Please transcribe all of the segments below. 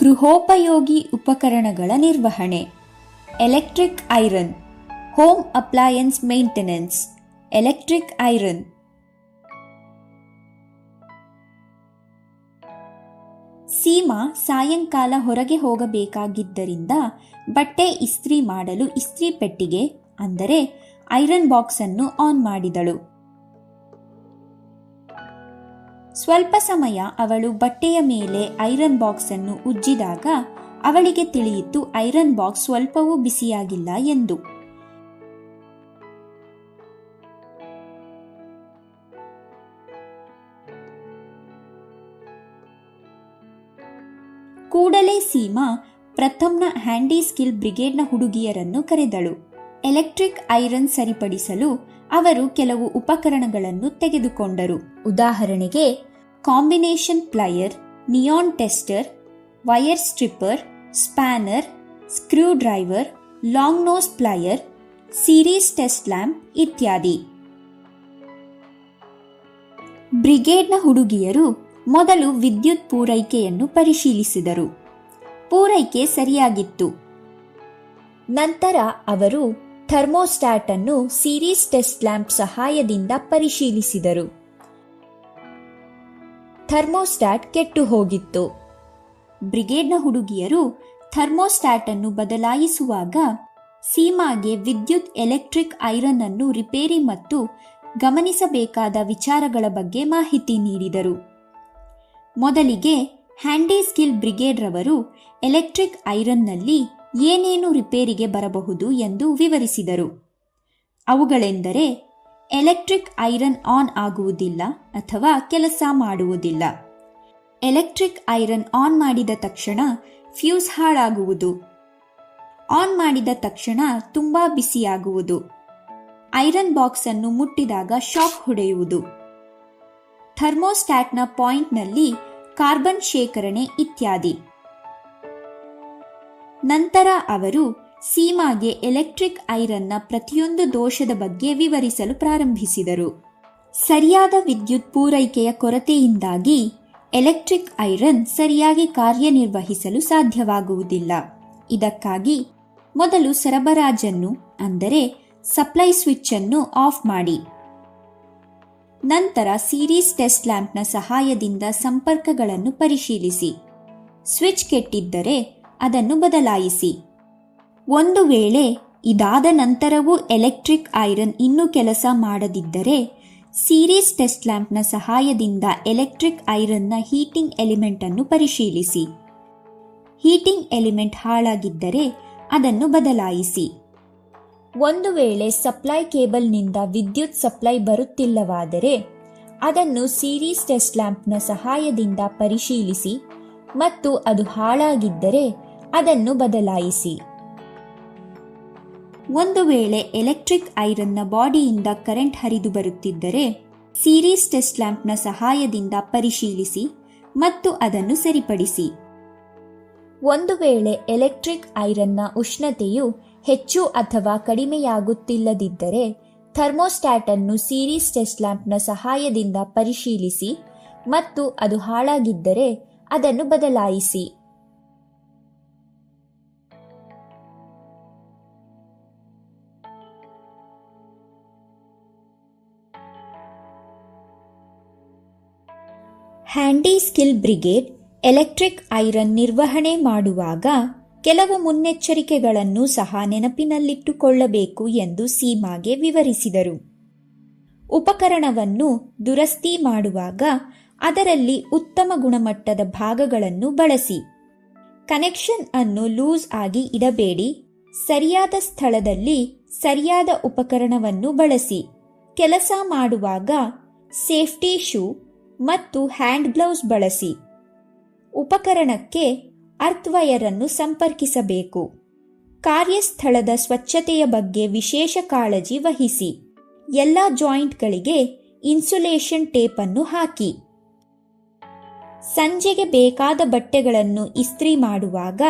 ಗೃಹೋಪಯೋಗಿ ಉಪಕರಣಗಳ ನಿರ್ವಹಣೆ. Electric iron, home appliances maintenance, electric iron. Seema ಸಾಯಂಕಾಲ ಹೊರಗೆ ಹೋಗಬೇಕಾಗಿದ್ದರಿಂದ ಬಟ್ಟೆ ಇಸ್ತ್ರಿ ಮಾಡಲು ಇಸ್ತ್ರಿ ಪೆಟ್ಟಿಗೆ, ಅಂದರೆ ಐರನ್ ಬಾಕ್ಸ್ ಅನ್ನು ಆನ್ ಮಾಡಿದಳು. ಸ್ವಲ್ಪ ಸಮಯ ಅವಳು ಬಟ್ಟೆಯ ಮೇಲೆ ಐರನ್ ಬಾಕ್ಸ್ ಅನ್ನು ಉಜ್ಜಿದಾಗ ಅವಳಿಗೆ ತಿಳಿಯಿತು, ಐರನ್ ಬಾಕ್ಸ್ ಸ್ವಲ್ಪವೂ ಬಿಸಿಯಾಗಿಲ್ಲ ಎಂದು. ಕೂಡಲೇ ಸೀಮಾ ಪ್ರಥಮ್ನ ಹ್ಯಾಂಡಿ ಸ್ಕಿಲ್ ಬ್ರಿಗೇಡ್ನ ಹುಡುಗಿಯರನ್ನು ಕರೆದಳು. ಎಲೆಕ್ಟ್ರಿಕ್ ಐರನ್ ಸರಿಪಡಿಸಲು ಅವರು ಕೆಲವು ಉಪಕರಣಗಳನ್ನು ತೆಗೆದುಕೊಂಡರು. ಉದಾಹರಣೆಗೆ combination plier neon tester wire stripper spanner screw driver long nose plier series test lamp ಇತ್ಯಾದಿ. ಬ್ರಿಗೇಡ್ನ ಹುಡುಗಿಯರು ಮೊದಲು ವಿದ್ಯುತ್ ಪೂರೈಕೆಯನ್ನು ಪರಿಶೀಲಿಸಿದರು. ಪೂರೈಕೆ ಸರಿಯಾಗಿತ್ತು. ನಂತರ ಅವರು ಥರ್ಮೋಸ್ಟಾಟ್ ಅನ್ನು ಸೀರೀಸ್ ಟೆಸ್ಟ್ ಲ್ಯಾಂಪ್ ಸಹಾಯದಿಂದ ಪರಿಶೀಲಿಸಿದರು. ಥರ್ಮೋಸ್ಟಾಟ್ ಕೆಟ್ಟು ಹೋಗಿತ್ತು. ಬ್ರಿಗೇಡ್ನ ಹುಡುಗಿಯರು ಥರ್ಮೋಸ್ಟಾಟ್ ಅನ್ನು ಬದಲಾಯಿಸುವಾಗ ಸೀಮಾಗೆ ವಿದ್ಯುತ್ ಎಲೆಕ್ಟ್ರಿಕ್ ಐರನ್ ಅನ್ನು ರಿಪೇರಿ ಮತ್ತು ಗಮನಿಸಬೇಕಾದ ವಿಚಾರಗಳ ಬಗ್ಗೆ ಮಾಹಿತಿ ನೀಡಿದರು. ಮೊದಲಿಗೆ ಹ್ಯಾಂಡಿ ಸ್ಕಿಲ್ ಬ್ರಿಗೇಡ್ ರವರು ಎಲೆಕ್ಟ್ರಿಕ್ ಐರನ್ನಲ್ಲಿ ಏನೇನು ರಿಪೇರಿಗೆ ಬರಬಹುದು ಎಂದು ವಿವರಿಸಿದರು. ಅವುಗಳೆಂದರೆ ಎಲೆಕ್ಟ್ರಿಕ್ ಐರನ್ ಆನ್ ಆಗುವುದಿಲ್ಲ ಅಥವಾ ಕೆಲಸ ಮಾಡುವುದಿಲ್ಲ. ಎಲೆಕ್ಟ್ರಿಕ್ ಐರನ್ ಆನ್ ಮಾಡಿದ ತಕ್ಷಣ ಫ್ಯೂಸ್ ಹಾಳಾಗುವುದು. ಆನ್ ಮಾಡಿದ ತಕ್ಷಣ ತುಂಬಾ ಬಿಸಿಯಾಗುವುದು. ಐರನ್ ಬಾಕ್ಸ್ ಅನ್ನು ಮುಟ್ಟಿದಾಗ ಶಾಕ್ ಹೊಡೆಯುವುದು. ಥರ್ಮೋಸ್ಟ್ಯಾಟ್ನ ಪಾಯಿಂಟ್ನಲ್ಲಿ ಕಾರ್ಬನ್ ಶೇಖರಣೆ ಇತ್ಯಾದಿ. ನಂತರ ಅವರು ಸೀಮಾಗೆ ಎಲೆಕ್ಟ್ರಿಕ್ ಐರನ್ನ ಪ್ರತಿಯೊಂದು ದೋಷದ ಬಗ್ಗೆ ವಿವರಿಸಲು ಪ್ರಾರಂಭಿಸಿದರು. ಸರಿಯಾದ ವಿದ್ಯುತ್ ಪೂರೈಕೆಯ ಕೊರತೆಯಿಂದಾಗಿ ಎಲೆಕ್ಟ್ರಿಕ್ ಐರನ್ ಸರಿಯಾಗಿ ಕಾರ್ಯನಿರ್ವಹಿಸಲು ಸಾಧ್ಯವಾಗುವುದಿಲ್ಲ. ಇದಕ್ಕಾಗಿ ಮೊದಲು ಸರಬರಾಜನ್ನು, ಅಂದರೆ ಸಪ್ಲೈ ಸ್ವಿಚ್ ಅನ್ನು ಆಫ್ ಮಾಡಿ. ನಂತರ ಸೀರೀಸ್ ಟೆಸ್ಟ್ ಲ್ಯಾಂಪ್ನ ಸಹಾಯದಿಂದ ಸಂಪರ್ಕಗಳನ್ನು ಪರಿಶೀಲಿಸಿ. ಸ್ವಿಚ್ ಕೆಟ್ಟಿದ್ದರೆ ಅದನ್ನು ಬದಲಾಯಿಸಿ. ಒಂದು ವೇಳೆ ಇದಾದ ನಂತರವೂ ಎಲೆಕ್ಟ್ರಿಕ್ ಐರನ್ ಇನ್ನೂ ಕೆಲಸ ಮಾಡದಿದ್ದರೆ, ಸೀರೀಸ್ ಟೆಸ್ಟ್ ಲ್ಯಾಂಪ್ನ ಸಹಾಯದಿಂದ ಎಲೆಕ್ಟ್ರಿಕ್ ಐರನ್ನ ಹೀಟಿಂಗ್ ಎಲಿಮೆಂಟ್ ಅನ್ನು ಪರಿಶೀಲಿಸಿ. ಹೀಟಿಂಗ್ ಎಲಿಮೆಂಟ್ ಹಾಳಾಗಿದ್ದರೆ ಅದನ್ನು ಬದಲಾಯಿಸಿ. ಒಂದು ವೇಳೆ ಸಪ್ಲೈ ಕೇಬಲ್ನಿಂದ ವಿದ್ಯುತ್ ಸಪ್ಲೈ ಬರುತ್ತಿಲ್ಲವಾದರೆ, ಅದನ್ನು ಸೀರೀಸ್ ಟೆಸ್ಟ್ ಲ್ಯಾಂಪ್ನ ಸಹಾಯದಿಂದ ಪರಿಶೀಲಿಸಿ ಮತ್ತು ಅದು ಹಾಳಾಗಿದ್ದರೆ ಅದನ್ನು ಬದಲಾಯಿಸಿ. ಒಂದು ವೇಳೆ ಎಲೆಕ್ಟ್ರಿಕ್ ಐರನ್ನ ಬಾಡಿಯಿಂದ ಕರೆಂಟ್ ಹರಿದು ಬರುತ್ತಿದ್ದರೆ ಸೀರೀಸ್ ಟೆಸ್ಟ್ ಲ್ಯಾಂಪ್ನ ಸಹಾಯದಿಂದ ಪರಿಶೀಲಿಸಿ ಮತ್ತು ಅದನ್ನು ಸರಿಪಡಿಸಿ. ಒಂದು ವೇಳೆ ಎಲೆಕ್ಟ್ರಿಕ್ ಐರನ್ನ ಉಷ್ಣತೆಯು ಹೆಚ್ಚು ಅಥವಾ ಕಡಿಮೆಯಾಗುತ್ತಿಲ್ಲದಿದ್ದರೆ ಥರ್ಮೋಸ್ಟ್ಯಾಟ್ ಅನ್ನು ಸೀರೀಸ್ ಟೆಸ್ಟ್ ಲ್ಯಾಂಪ್ನ ಸಹಾಯದಿಂದ ಪರಿಶೀಲಿಸಿ ಮತ್ತು ಅದು ಹಾಳಾಗಿದ್ದರೆ ಅದನ್ನು ಬದಲಾಯಿಸಿ. Handy skill brigade electric iron ನಿರ್ವಹಣೆ ಮಾಡುವಾಗ ಕೆಲವು ಮುನ್ನೆಚ್ಚರಿಕೆಗಳನ್ನು ಸಹ ನೆನಪಿನಲ್ಲಿಟ್ಟುಕೊಳ್ಳಬೇಕು ಎಂದು ಸೀಮಾಗೆ ವಿವರಿಸಿದರು. ಉಪಕರಣವನ್ನು ದುರಸ್ತಿ ಮಾಡುವಾಗ ಅದರಲ್ಲಿ ಉತ್ತಮ ಗುಣಮಟ್ಟದ ಭಾಗಗಳನ್ನು ಬಳಸಿ. ಕನೆಕ್ಷನ್ ಅನ್ನು ಲೂಸ್ ಆಗಿ ಇಡಬೇಡಿ. ಸರಿಯಾದ ಸ್ಥಳದಲ್ಲಿ ಸರಿಯಾದ ಉಪಕರಣವನ್ನು ಬಳಸಿ. ಕೆಲಸ ಮಾಡುವಾಗ ಸೇಫ್ಟಿ ಶೂ ಮತ್ತು ಹ್ಯಾಂಡ್ ಗ್ಲೌಸ್ ಬಳಸಿ. ಉಪಕರಣಕ್ಕೆ ಅರ್ಥ್ವಯರ್ ಅನ್ನು ಸಂಪರ್ಕಿಸಬೇಕು. ಕಾರ್ಯಸ್ಥಳದ ಸ್ವಚ್ಛತೆಯ ಬಗ್ಗೆ ವಿಶೇಷ ಕಾಳಜಿ ವಹಿಸಿ. ಎಲ್ಲ ಜಾಯಿಂಟ್ಗಳಿಗೆ ಇನ್ಸುಲೇಷನ್ ಟೇಪ್ ಅನ್ನು ಹಾಕಿ. ಸಂಜೆಗೆ ಬೇಕಾದ ಬಟ್ಟೆಗಳನ್ನು ಇಸ್ತ್ರಿ ಮಾಡುವಾಗ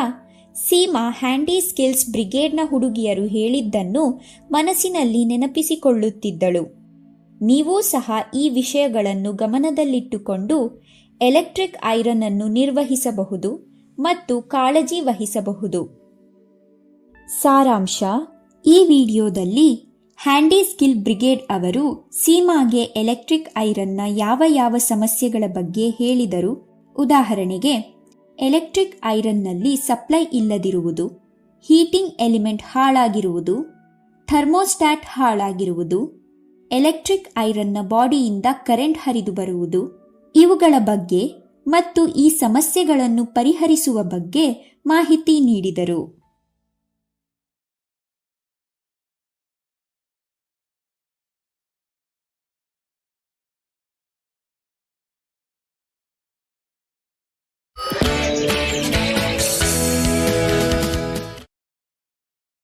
ಸೀಮಾ ಹ್ಯಾಂಡಿ ಸ್ಕಿಲ್ಸ್ ಬ್ರಿಗೇಡ್ನ ಹುಡುಗಿಯರು ಹೇಳಿದ್ದನ್ನು ಮನಸ್ಸಿನಲ್ಲಿ ನೆನಪಿಸಿಕೊಳ್ಳುತ್ತಿದ್ದಳು. ನೀವೂ ಸಹ ಈ ವಿಷಯಗಳನ್ನು ಗಮನದಲ್ಲಿಟ್ಟುಕೊಂಡು ಎಲೆಕ್ಟ್ರಿಕ್ ಐರನ್ ಅನ್ನು ನಿರ್ವಹಿಸಬಹುದು ಮತ್ತು ಕಾಳಜಿ ವಹಿಸಬಹುದು. ಸಾರಾಂಶ, ಈ ವಿಡಿಯೋದಲ್ಲಿ ಹ್ಯಾಂಡಿ ಸ್ಕಿಲ್ ಬ್ರಿಗೇಡ್ ಅವರು ಸೀಮಾಗೆ ಎಲೆಕ್ಟ್ರಿಕ್ ಐರನ್ನ ಯಾವ ಯಾವ ಸಮಸ್ಯೆಗಳ ಬಗ್ಗೆ ಹೇಳಿದರು. ಉದಾಹರಣೆಗೆ, ಎಲೆಕ್ಟ್ರಿಕ್ ಐರನ್ನಲ್ಲಿ ಸಪ್ಲೈ ಇಲ್ಲದಿರುವುದು, ಹೀಟಿಂಗ್ ಎಲಿಮೆಂಟ್ ಹಾಳಾಗಿರುವುದು ಥರ್ಮೋಸ್ಟ್ಯಾಟ್ ಹಾಳಾಗಿರುವುದು ಎಲೆಕ್ಟ್ರಿಕ್ ಐರನ್ನ ಬಾಡಿಯಿಂದ ಕರೆಂಟ್ ಹರಿದು ಬರುವುದು, ಇವುಗಳ ಬಗ್ಗೆ ಮತ್ತು ಈ ಸಮಸ್ಯೆಗಳನ್ನು ಪರಿಹರಿಸುವ ಬಗ್ಗೆ ಮಾಹಿತಿ ನೀಡಿದರು.